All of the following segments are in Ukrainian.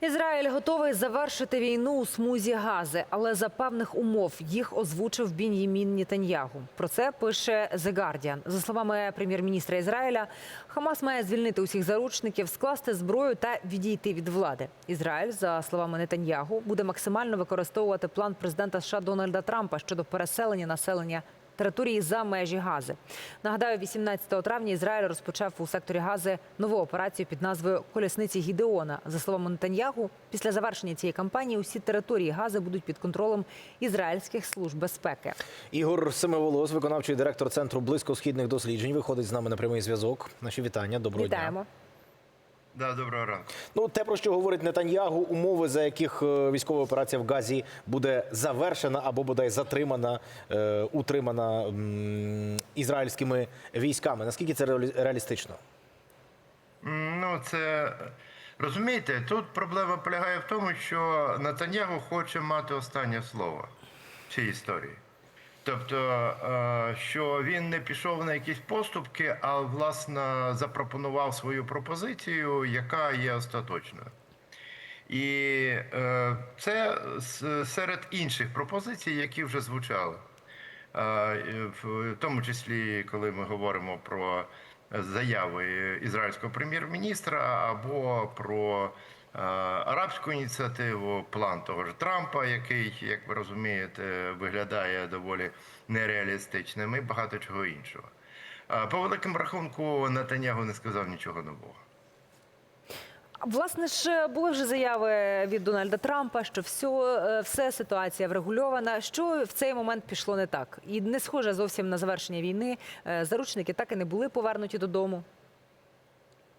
Ізраїль готовий завершити війну у смузі Гази, але за певних умов їх озвучив Бін'ямін Нітаньягу. Про це пише The Guardian. За словами прем'єр-міністра Ізраїля, Хамас має звільнити усіх заручників, скласти зброю та відійти від влади. Ізраїль, за словами Нетаньягу, буде максимально використовувати план президента США Дональда Трампа щодо переселення населення території за межі Гази. Нагадаю, 18 травня Ізраїль розпочав у секторі Гази нову операцію під назвою Колісниці Гідеона. За словами Нетаньягу, після завершення цієї кампанії усі території Гази будуть під контролем ізраїльських служб безпеки. Ігор Семиволос, виконавчий директор центру близькосхідних досліджень, виходить з нами на прямий зв'язок. Наші вітання. Доброго дня. Да, доброго ранку. Ну, те, про що говорить Нетаньягу, умови, за яких е, військова операція в Газі буде завершена або бодай затримана, е, утримана м, ізраїльськими військами. Наскільки це реалістично? Ну, це розумієте, тут проблема полягає в тому, що Натаньягу хоче мати останнє слово в цій історії. Тобто, е, що він не пішов на якісь поступки, а власне запропонував свою пропозицію, яка є остаточною. І е, це серед інших пропозицій, які вже звучали. Е, В тому числі, коли ми говоримо про заяви ізраїльського прем'єр-міністра або про арабську ініціативу, план того ж Трампа, який, як ви розумієте, виглядає доволі нереалістичним, і багато чого іншого. Е, По великому рахунку, Натанягу не сказав нічого нового. Власне ж були вже заяви від Дональда Трампа, що все, е, все ситуація врегульована. Що в цей момент пішло не так, і не схоже зовсім на завершення війни. Е, Заручники так і не були повернуті додому.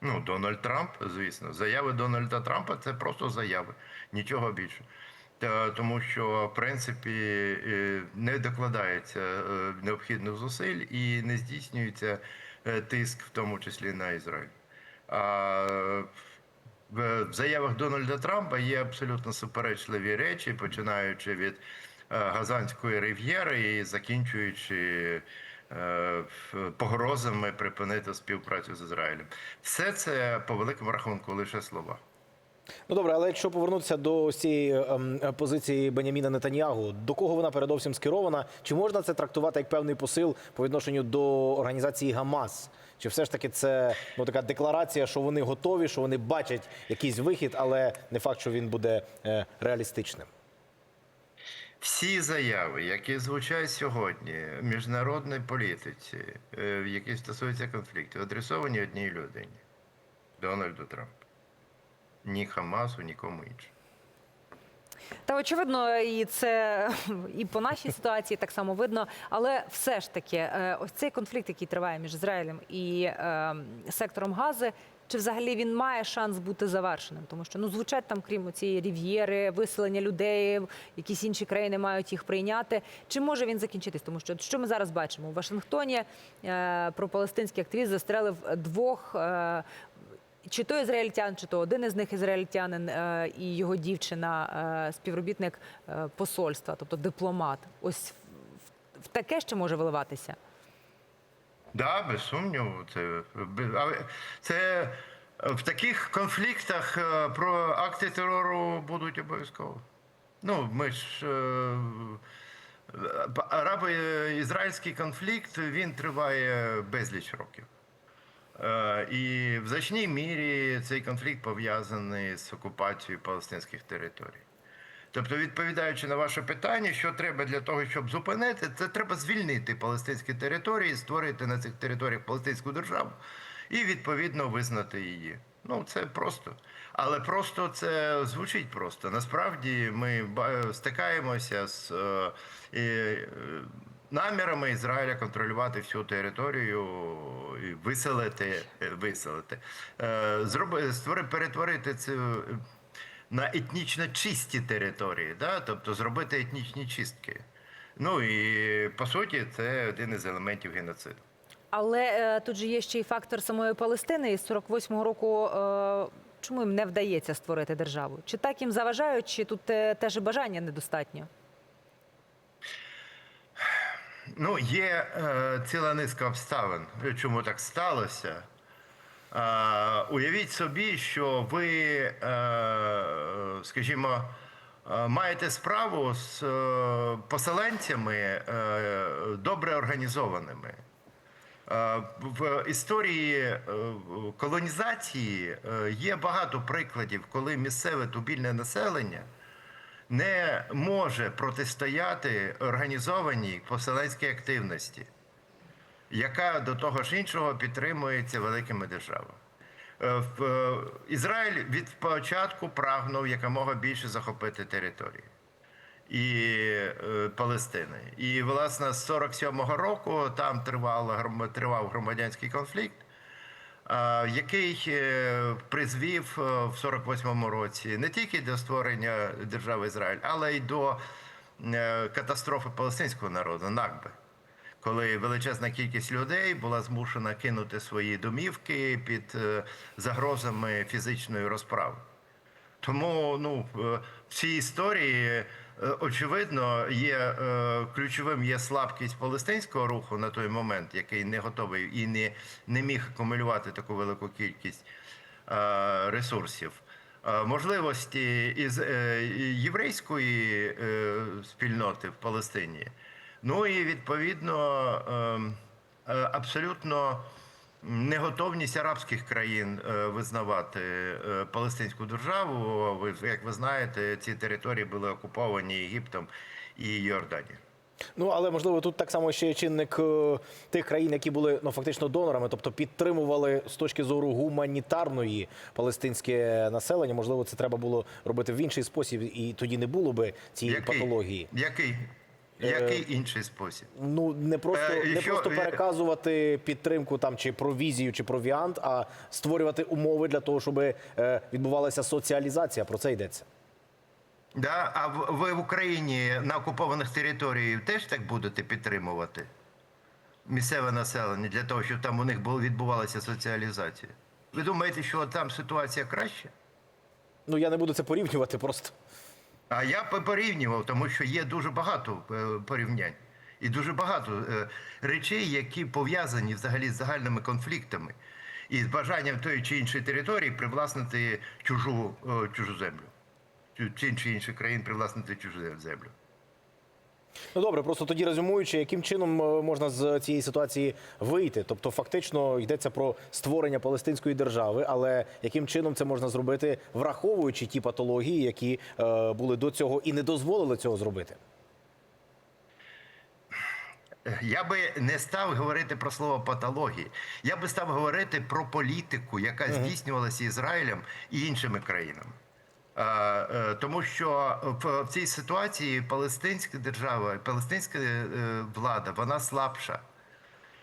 Ну, Дональд Трамп, звісно, заяви Дональда Трампа це просто заяви, нічого більше. Тому що, в принципі, е, не докладається е, необхідних зусиль і не здійснюється е, тиск, в тому числі на Ізраїль. А в заявах Дональда Трампа є абсолютно суперечливі речі, починаючи від Газанської рив'єри і закінчуючи погрозами припинити співпрацю з Ізраїлем. Все це по великому рахунку лише слова. Ну добре, але якщо повернутися до ось цієї ем, позиції Беняміна Нетаньягу, до кого вона передовсім скерована? Чи можна це трактувати як певний посил по відношенню до організації Гамас? Чи все ж таки це ну така декларація, що вони готові, що вони бачать якийсь вихід, але не факт, що він буде е, реалістичним? Всі заяви, які звучать сьогодні в міжнародній політиці, е, які стосуються конфлікту, адресовані одній людині Дональду Трампу. Ні Хамасу, нікому іншому. Та очевидно, і це і по нашій ситуації так само видно. Але все ж таки, е, ось цей конфлікт, який триває між Ізраїлем і е, сектором Гази, чи взагалі він має шанс бути завершеним? Тому що ну звучать там, крім цієї рів'єри, виселення людей, якісь інші країни мають їх прийняти. Чи може він закінчитись? Тому що що ми зараз бачимо у Вашингтоні? Е, пропалестинський активіст застрелив двох. Е, чи то ізраїльтян, чи то один із них ізраїльтянин е, і його дівчина, е, співробітник е, посольства, тобто дипломат. Ось в таке ще може виливатися. Да, без сумніву. Це, це е, в таких конфліктах е, про акти терору будуть обов'язково. Ну, ми ж е, арабо-ізраїльський конфлікт він триває безліч років. Е, І в значній мірі цей конфлікт пов'язаний з окупацією палестинських територій. Тобто, відповідаючи на ваше питання, що треба для того, щоб зупинити, це треба звільнити палестинські території, створити на цих територіях палестинську державу і відповідно визнати її. Ну це просто. Але просто це звучить просто. Насправді ми стикаємося з е, е, намірами Ізраїля контролювати всю територію і виселити, е, виселити, е, зроби, перетворити цю е, на етнічно чисті території, да? тобто зробити етнічні чистки. Ну і по суті, це один із елементів геноциду. Але е, тут же є ще й фактор самої Палестини. Із 48-го року е, чому їм не вдається створити державу? Чи так їм заважають, чи тут е, теж бажання недостатньо? Ну, є е, ціла низка обставин, чому так сталося. Е, уявіть собі, що ви е, скажімо, е, маєте справу з поселенцями добре організованими. В історії колонізації є багато прикладів, коли місцеве тубільне населення не може протистояти організованій поселенській активності, яка до того ж іншого підтримується великими державами. Е, е, Ізраїль від початку прагнув якомога більше захопити території і е, Палестини. І, власне, з 47-го року там гром- тривав громадянський конфлікт, який призвів в 48-му році не тільки до створення держави Ізраїль, але й до катастрофи палестинського народу, Накби. Коли величезна кількість людей була змушена кинути свої домівки під е, загрозами фізичної розправи. Тому ну, е, в цій історії е, очевидно є ключовим є слабкість палестинського руху на той момент, який не готовий і не, не міг акумулювати таку велику кількість ресурсів. Можливості із єврейської спільноти в Палестині. Ну і відповідно ем, е, абсолютно неготовність арабських країн е, визнавати е, палестинську державу. Як ви знаєте, ці території були окуповані Єгиптом і Йорданією. Ну але можливо тут так само ще є чинник тих країн, які були ну фактично донорами, тобто підтримували з точки зору гуманітарної палестинське населення. Можливо, це треба було робити в інший спосіб, і тоді не було би цієї патології. Який? Який інший спосіб? Ну не просто Е, не що- просто е, переказувати підтримку там чи провізію, чи провіант, а створювати умови для того, щоб е, відбувалася соціалізація. Про це йдеться. Да? А ви в Україні на окупованих територіях теж так будете підтримувати місцеве населення для того, щоб там у них було відбувалася соціалізація? Ви думаєте, що там ситуація краща? Ну я не буду це порівнювати просто. А я порівнював, тому що є дуже багато е, порівнянь і дуже багато е, речей, які пов'язані взагалі з загальними конфліктами і з бажанням тої чи іншої території привласнити чужу, е, чужу землю. Чи- інші інші країн привласнити чужу землю. Ну добре, просто тоді резюмуючи, яким чином е, можна з цієї ситуації вийти? Тобто, фактично йдеться про створення палестинської держави, але яким чином це можна зробити, враховуючи ті патології, які е, були до цього і не дозволили цього зробити? Я би не став говорити про слово патології. Я би став говорити про політику, яка здійснювалася Ізраїлем і іншими країнами. Е, е, Тому що в цій ситуації палестинська держава, палестинська е, влада, вона слабша.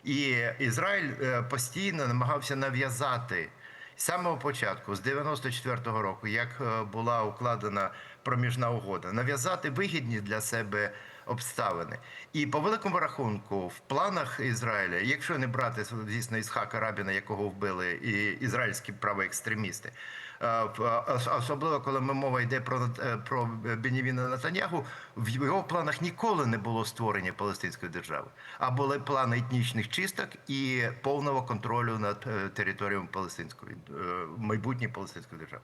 І Ізраїль постійно намагався нав'язати з самого початку, з 94-го року, як була укладена проміжна угода, нав'язати вигідні для себе обставини. І по великому рахунку, в планах Ізраїля, якщо не брати звісно Ісхака Рабіна, якого вбили і ізраїльські правоекстремісти, е, ос- особливо коли ми мова йде про е, про Бенівіна Натаньягу, в його планах ніколи не було створення палестинської держави, а були плани етнічних чисток і повного контролю над е, територією палестинської е, майбутньої палестинської держави.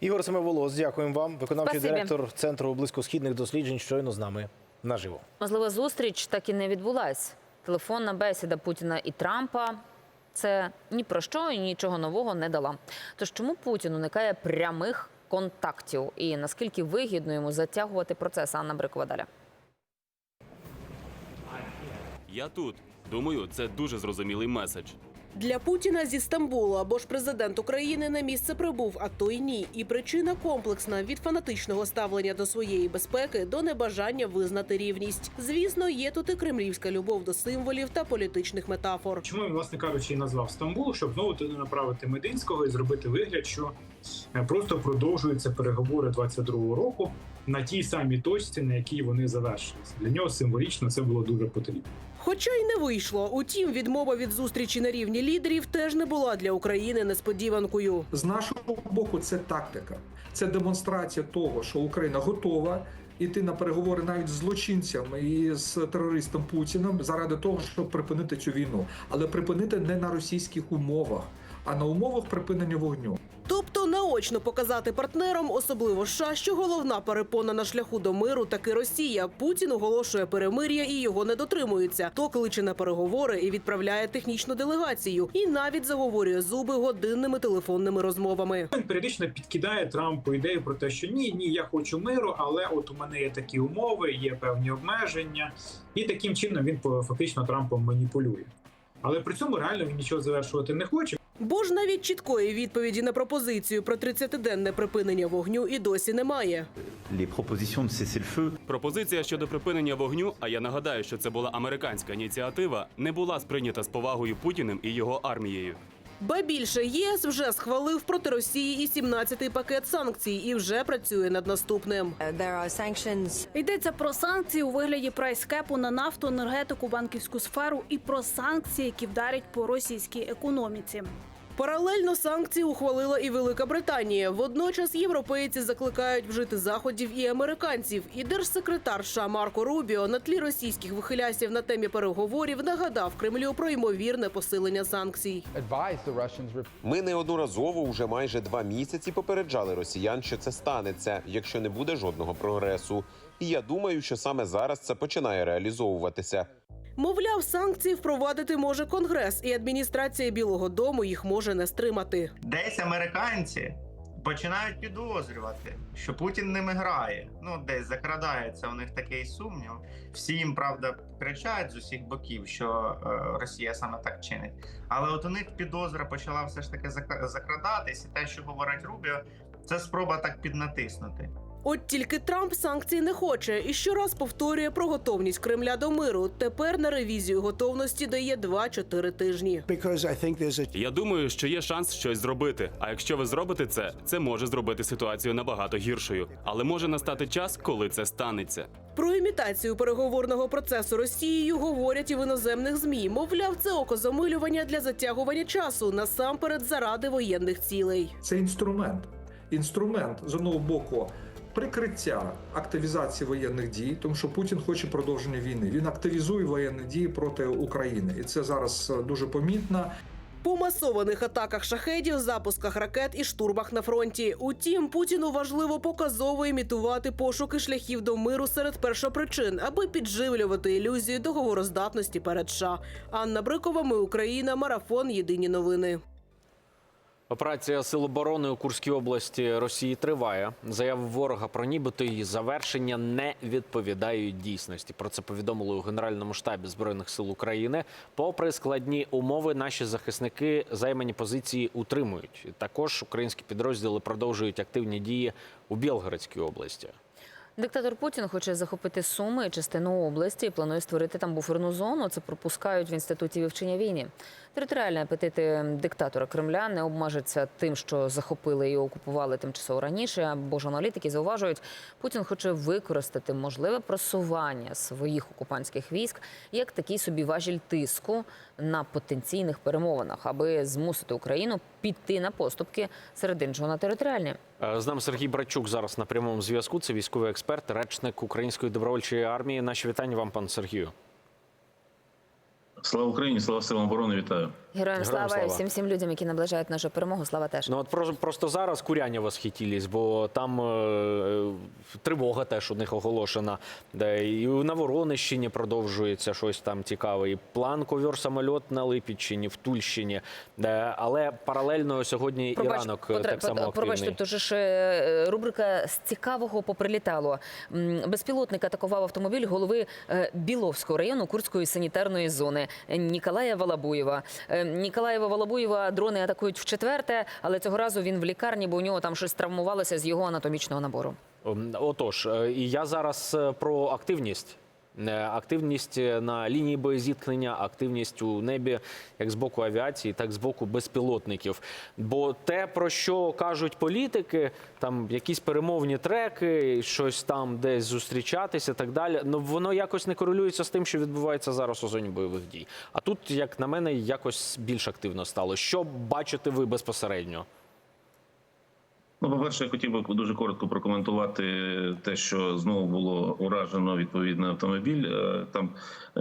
Ігор Семиволос, дякуємо вам. Виконавчий Спасибі. директор Центру близькосхідних досліджень щойно з нами наживо. Можливо, зустріч так і не відбулась. Телефонна бесіда Путіна і Трампа це ні про що і нічого нового не дала. Тож чому Путін уникає прямих контактів і наскільки вигідно йому затягувати процес? Анна Брикова далі. Я тут. Думаю, це дуже зрозумілий меседж. Для Путіна зі Стамбулу або ж президент України на місце прибув, а то й ні. І причина комплексна від фанатичного ставлення до своєї безпеки до небажання визнати рівність. Звісно, є тут і кремлівська любов до символів та політичних метафор. Чому він, власне кажучи, і назвав Стамбул, щоб знову туди направити Мединського і зробити вигляд, що е, просто продовжуються переговори 22-го року на тій самій точці, на якій вони завершилися. Для нього символічно це було дуже потрібно. Хоча й не вийшло. Утім, відмова від зустрічі на рівні лідерів теж не була для України несподіванкою. З нашого боку, це тактика, це демонстрація того, що Україна готова йти на переговори навіть з злочинцями і з терористом Путіним заради того, щоб припинити цю війну, але припинити не на російських умовах, а на умовах припинення вогню. Тобто наочно показати партнерам, особливо США, що головна перепона на шляху до миру таки Росія. Путін оголошує перемир'я і його не дотримуються. То кличе на переговори і відправляє технічну делегацію, і навіть заговорює зуби годинними телефонними розмовами. Він періодично підкидає Трампу ідею про те, що ні, ні, я хочу миру, але от у мене є такі умови, є певні обмеження, і таким чином він фактично Трампом маніпулює. Але при цьому реально він нічого завершувати не хоче. Бо ж навіть чіткої відповіді на пропозицію про 30-денне припинення вогню і досі немає. Пропозиція щодо припинення вогню, а я нагадаю, що це була американська ініціатива, не була сприйнята з повагою Путіним і його армією. Ба більше ЄС вже схвалив проти Росії і 17-й пакет санкцій і вже працює над наступним. Йдеться про санкції у вигляді прайскепу на нафту, енергетику, банківську сферу і про санкції, які вдарять по російській економіці. Паралельно санкції ухвалила і Велика Британія. Водночас європейці закликають вжити заходів і американців. І держсекретар США Марко Рубіо на тлі російських вихилясів на темі переговорів нагадав Кремлю про ймовірне посилення санкцій. Ми неодноразово уже майже два місяці попереджали росіян, що це станеться, якщо не буде жодного прогресу. І я думаю, що саме зараз це починає реалізовуватися. Мовляв, санкції впровадити може Конгрес, і адміністрація Білого Дому їх може не стримати. Десь американці починають підозрювати, що Путін ними грає. Ну, десь закрадається у них такий сумнів. Всі їм правда кричать з усіх боків, що е, Росія саме так чинить. Але от у них підозра почала все ж таки зак- закрадатись, і те, що говорить Рубіо, це спроба так піднатиснути. От тільки Трамп санкцій не хоче і щораз повторює про готовність Кремля до миру. Тепер на ревізію готовності дає 2-4 тижні. Я думаю, що є шанс щось зробити. А якщо ви зробите це, це може зробити ситуацію набагато гіршою. Але може настати час, коли це станеться. Про імітацію переговорного процесу Росією говорять і в іноземних змі. Мовляв, це окозамилювання для затягування часу насамперед заради воєнних цілей. Це інструмент. Інструмент з одного боку. Прикриття активізації воєнних дій, тому що Путін хоче продовження війни. Він активізує воєнні дії проти України, і це зараз е, дуже помітно. По масованих атаках шахедів, запусках ракет і штурмах на фронті. Утім, Путіну важливо показово імітувати пошуки шляхів до миру серед першопричин, аби підживлювати ілюзію договороздатності перед США. Анна Брикова, ми Україна, марафон. Єдині новини. Операція Сил оборони у Курській області Росії триває. Заяви ворога про нібито її завершення не відповідають дійсності. Про це повідомили у Генеральному штабі збройних сил України. Попри складні умови, наші захисники займані позиції утримують. Також українські підрозділи продовжують активні дії у Білгородській області. Диктатор Путін хоче захопити Суми частину області і планує створити там буферну зону. Це пропускають в інституті вивчення війни. Територіальні апетити диктатора Кремля не обмежаться тим, що захопили і окупували тимчасово раніше. Бо ж аналітики зауважують, Путін хоче використати можливе просування своїх окупантських військ як такий собі важіль тиску на потенційних перемовинах, аби змусити Україну піти на поступки серед іншого на територіальні. Е, З нами Сергій Брачук зараз на прямому зв'язку. Це військовий експерт, речник Української добровольчої армії. Наші вітання вам, пан Сергію. Слава Україні, слава силам оборони, вітаю. Героям Героям слава, слава. і всім всім людям, які наближають нашу перемогу. Слава теж. Ну от просто, просто зараз куряння восхитілись, бо там е, тривога теж у них оголошена. Де і на Воронищині продовжується щось там цікаве. І план ковір самольот на Липічині, в Тульщині. Де, але паралельно сьогодні і ранок е, потре- так само активний. то ж е, рубрика з цікавого поприлітало. Безпілотник атакував автомобіль голови е, Біловського району Курської санітарної зони Ніколая Валабуєва. Ніколаєва Волобуєва дрони атакують в четверте, але цього разу він в лікарні, бо у нього там щось травмувалося з його анатомічного набору. Ем, Отож, е, і я зараз е, про активність. Е, Активність е, на лінії боєзіткнення, активність у небі, як з боку авіації, так і з боку безпілотників. Бо те, про що кажуть політики, там якісь перемовні треки, щось там десь зустрічатися, так далі. Ну воно якось не корелюється з тим, що відбувається зараз у зоні бойових дій. А тут, як на мене, якось більш активно стало. Що бачите ви безпосередньо? Ну, по-перше, я хотів би дуже коротко прокоментувати те, що знову було уражено відповідний автомобіль е, там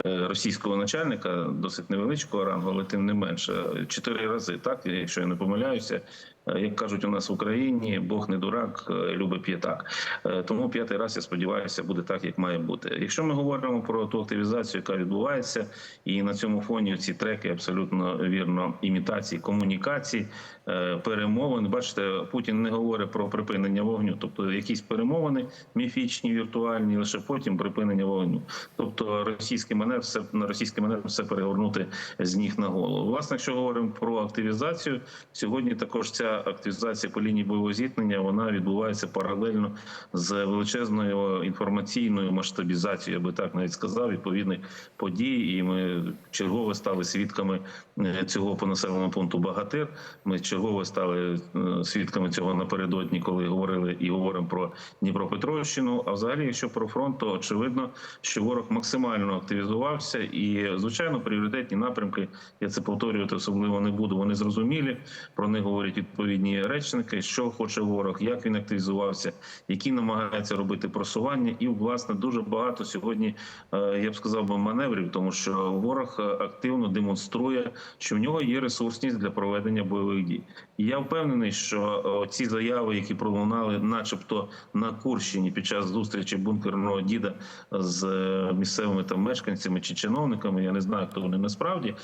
е, російського начальника, досить невеличкого рангу, але тим не менше, чотири рази, так якщо я не помиляюся. Е, Як кажуть у нас в Україні, Бог не дурак, е, любить п'ятак. Е, Тому п'ятий раз я сподіваюся, буде так, як має бути. Якщо ми говоримо про ту активізацію, яка відбувається, і на цьому фоні ці треки абсолютно вірно імітації комунікацій, е, перемовин. Бачите, Путін не говорить про припинення вогню, тобто якісь перемовини міфічні, віртуальні, лише потім припинення вогню. Тобто російський маневр все на російський маневр все перегорнути з ніг на голову. Власне, якщо говоримо про активізацію, сьогодні також ця активізація по лінії бойового зіткнення вона відбувається паралельно з величезною інформаційною масштабізацією, я би так навіть сказав, відповідних подій. І ми чергово стали свідками е, цього по населеному пункту Багатир. Ми чергово стали е, свідками цього напередодні, коли говорили і говоримо про Дніпропетровщину. А взагалі, якщо про фронт, то очевидно, що ворог максимально активізувався, і звичайно, пріоритетні напрямки. Я це повторювати особливо не буду. Вони зрозумілі. Про них говорять відповідні речники, що хоче ворог, як він активізувався, які намагається робити просування, і власне дуже багато сьогодні е, я б сказав би маневрів, тому що ворог е, активно демонструє, що в нього є ресурсність для проведення бойових дій. І я впевнений, що е, ці заяви, які пролунали, начебто на Курщині під час зустрічі бункерного діда з місцевими там мешканцями чи чиновниками, я не знаю, хто вони насправді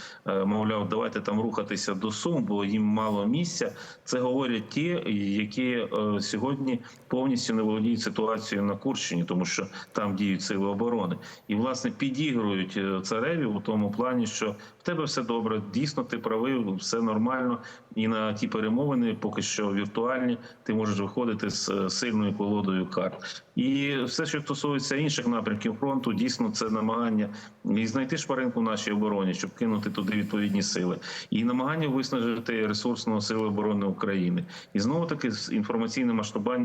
мовляв, давайте там рухатися до Сум, бо їм мало місця. Це говорять ті, які е, сьогодні повністю не володіють ситуацією на Курщині, тому що там діють сили оборони, і власне підігрують е, цареві у тому плані, що тебе все добре, дійсно ти правий, все нормально. І на ті перемовини, поки що віртуальні, ти можеш виходити з е, сильною колодою карт. І все, що стосується інших напрямків фронту, дійсно це намагання і знайти шпаринку в нашій обороні, щоб кинути туди відповідні сили, і намагання виснажити ресурсного сили оборони України. І знову таки інформаційне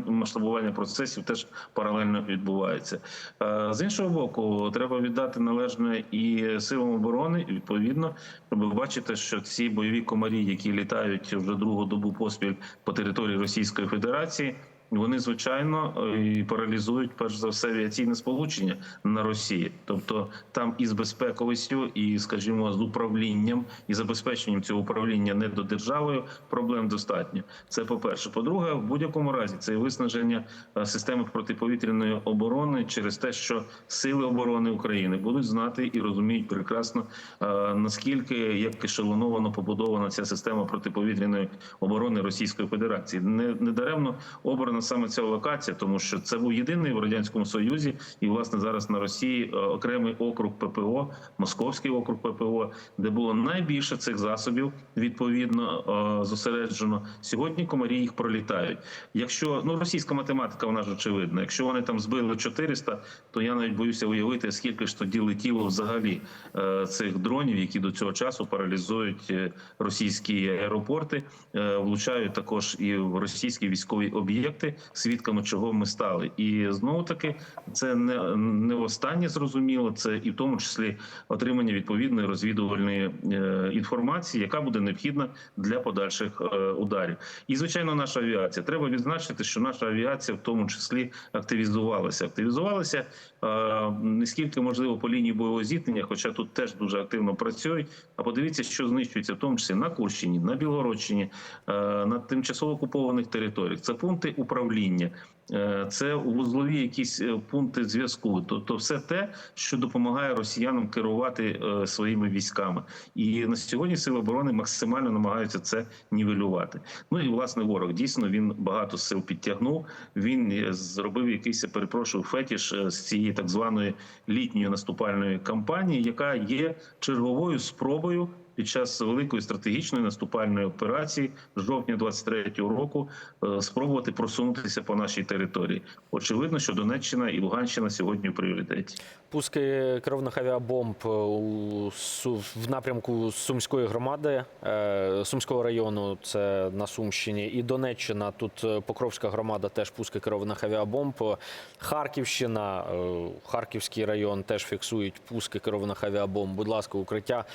масштабування процесів теж паралельно відбувається. Е, З іншого боку, треба віддати належне і силам оборони, і відповідно, щоб бачите, що ці бойові комарі, які літають вже другу добу поспіль по території Російської Федерації. Вони звичайно е, і паралізують перш за все авіаційне сполучення на Росії, тобто там із безпековістю, і скажімо, з управлінням і забезпеченням цього управління недодержавою проблем достатньо. Це по перше. По-друге, в будь-якому разі це виснаження е, системи протиповітряної оборони через те, що сили оборони України будуть знати і розуміють прекрасно е, наскільки як ешелоновано побудована ця система протиповітряної оборони Російської Федерації. Не, не даремно обрана саме ця локація, тому що це був єдиний в радянському союзі, і власне зараз на Росії е, окремий округ ППО, Московський округ ППО, де було найбільше цих засобів відповідно е, зосереджено. Сьогодні комарі їх пролітають. Якщо ну російська математика, вона ж очевидна. Якщо вони там збили 400, то я навіть боюся уявити, скільки ж тоді летіло взагалі е, цих дронів, які до цього часу паралізують російські аеропорти, влучають також і в російські військові об'єкти, свідками чого ми стали. І знову таки це не, не останнє зрозуміло. Це і в тому числі отримання відповідної розвідувальної е, інформації, яка буде необхідна для подальших е, ударів. І звичайно, наша авіація треба відзначити, що наша авіація в тому числі активізувалася. Активізувалася е, не скільки можливо по лінії бойового зіткнення, хоча тут теж дуже активно працюють. А подивіться, що знищується в тому числі на Курщині, на Білгородщині, на тимчасово окупованих територіях. Це пункти управління. Е, Це вузлові якісь е, пункти зв'язку, тобто все те, що допомагає росіянам керувати е, своїми військами, і на сьогодні сили оборони максимально намагаються це нівелювати. Ну і власне ворог дійсно він багато сил підтягнув. Він зробив якийсь перепрошую фетіш з цієї так званої літньої наступальної кампанії, яка є черговою спробою під час великої стратегічної наступальної операції жовтня 23-го року е, спробувати просунутися по нашій території. Очевидно, що Донеччина і Луганщина сьогодні в пріоритеті. Пуски керованих авіабомб е, в напрямку Сумської громади, е, Сумського району, це на Сумщині, і Донеччина. Тут Покровська громада теж пуски керованих авіабомб. Харківщина, Харківський район теж фіксують пуски керованих авіабомб. Будь ласка, укриття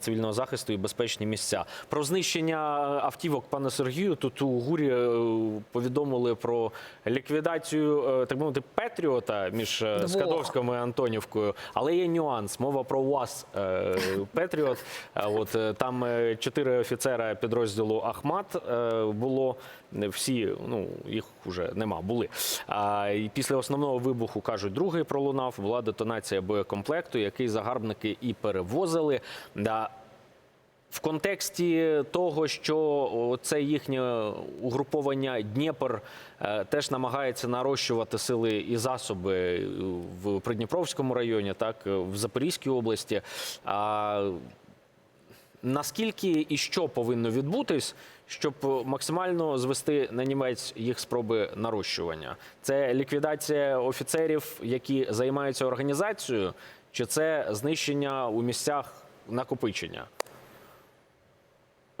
цивільного захисту і безпечні місця. Про знищення автівок, пане Сергію, тут у ГУРі е, повідомили про ліквідацію, е, так мовити, Петріота між е, Двох. Скадовськом і Антонівкою. Але є нюанс. Мова про УАЗ Петріот. От там чотири офіцера підрозділу Ахмат було. Всі, ну їх вже нема, були. А і після основного вибуху кажуть, другий пролунав. Була детонація боєкомплекту, який загарбники і перевозили. Да, в контексті того, що це їхнє угруповання Дніпр е, теж намагається нарощувати сили і засоби в Придніпровському районі, так в Запорізькій області. А наскільки і що повинно відбутись, щоб максимально звести на німець їх спроби нарощування? Це ліквідація офіцерів, які займаються організацією, чи це знищення у місцях накопичення?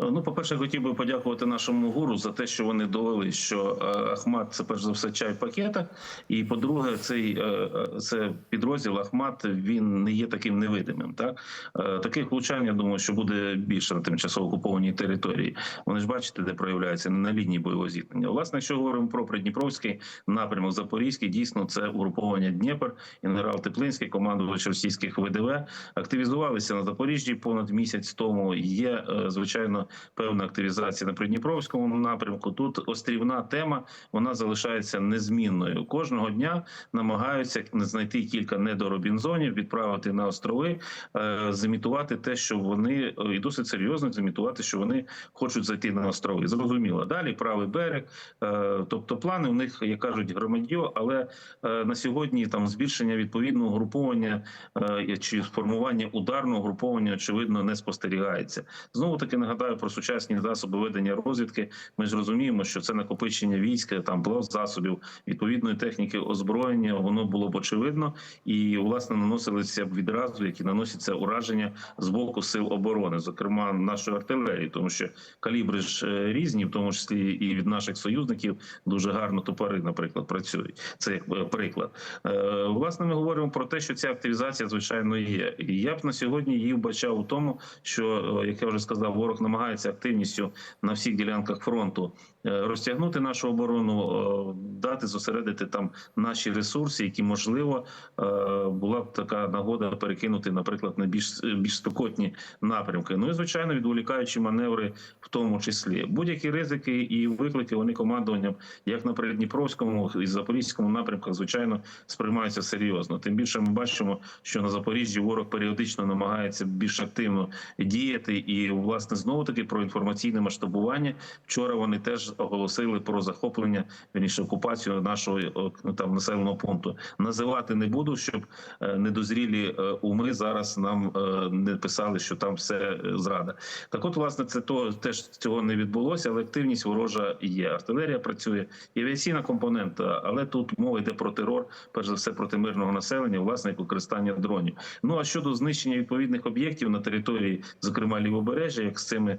Ну, по-перше, хотів би подякувати нашому гуру за те, що вони довели, що е, Ахмат це перш за все чай в пакетах. І по-друге, цей е, е, це підрозділ Ахмат він не є таким невидимим. Так Е, таких влучань, я думаю, що буде більше на тимчасово окупованій території. Вони ж бачите, де проявляються не на лінії бойового зіткнення. Власне, якщо говоримо про Придніпровський напрямок Запорізький, дійсно це угруповання Дніпр, генерал Теплинський, командувач російських ВДВ, активізувалися на Запоріжжі понад місяць тому. Є е, звичайно певна активізація на Придніпровському напрямку. Тут острівна тема вона залишається незмінною. Кожного дня намагаються знайти кілька недоробінзонів, відправити на острови, е, зімітувати те, що вони е, і досить серйозно зімітувати, що вони хочуть зайти на острови. Зрозуміло. Далі правий берег. Е, Тобто плани у них, як кажуть, громадьо, але на сьогодні там збільшення відповідного груповання чи сформування ударного груповання очевидно не спостерігається. Знову таки нагадаю про сучасні засоби ведення розвідки. Ми ж розуміємо, що це накопичення війська, там блок засобів відповідної техніки озброєння. Воно було б очевидно і власне наносилися б відразу, які наносяться ураження з боку сил оборони, зокрема нашої артилерії, тому що калібри ж е, різні, в тому числі і від наших союзників дуже гарно топори, наприклад, працюють. Це як е, приклад. Е, Власне, ми говоримо про те, що ця активізація звичайно є. І я б на сьогодні її вбачав у тому, що як я вже сказав, ворог намагається активністю на всіх ділянках фронту е, розтягнути нашу оборону, е, дати зосередити там наші ресурси, які можливо е, була б така нагода перекинути, наприклад, на більш більш спекотні напрямки. Ну і звичайно, відволікаючи маневри, в тому числі будь-які ризики і виклики вони командуванням, як на Придніпровському і Запорізькому напрямках, звичайно, сприймаються серйозно. Тим більше ми бачимо, що на Запоріжжі ворог періодично намагається більш активно діяти, і власне знову таки про інформаційне масштабування. Вчора вони теж оголосили про захоплення вірніше окупацію нашого о, там населеного пункту. Називати не буду, щоб е, недозрілі е, уми зараз нам е, не писали, що там все е, зрада. Так, от, власне, це то теж цього не відбулося, але активність ворожа є. Артилерія працює, і авіаційна компонента, але тут мова йде про терор, перш за все проти мирного населення, власне, як використання дронів. Ну а щодо знищення відповідних об'єктів на території, зокрема лівобережжя, як з цими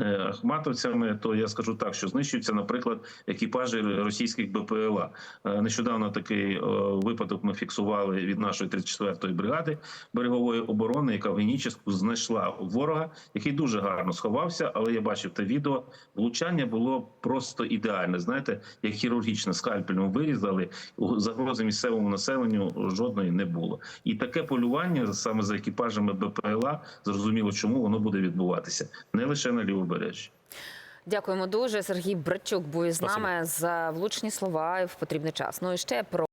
ахматовцями, то я скажу так, що знищуються, наприклад, екіпажі російських БПЛА. Е, Нещодавно такий е, випадок ми фіксували від нашої 34-ї бригади берегової оборони, яка в Геніческу знайшла ворога, який дуже гарно сховався. Але я бачив те відео. Влучання було просто ідеальне. Знаєте, як хірургічне скальпелем вирізали. Загрози місцевому населенню жодної не було. І таке полювання саме за екіпажами БПЛА зрозуміло, чому воно буде відбуватися не лише на лівобережжі. Дякуємо дуже. Сергій Брачук був із Спасибо. нами за влучні слова в потрібний час. Ну і ще про.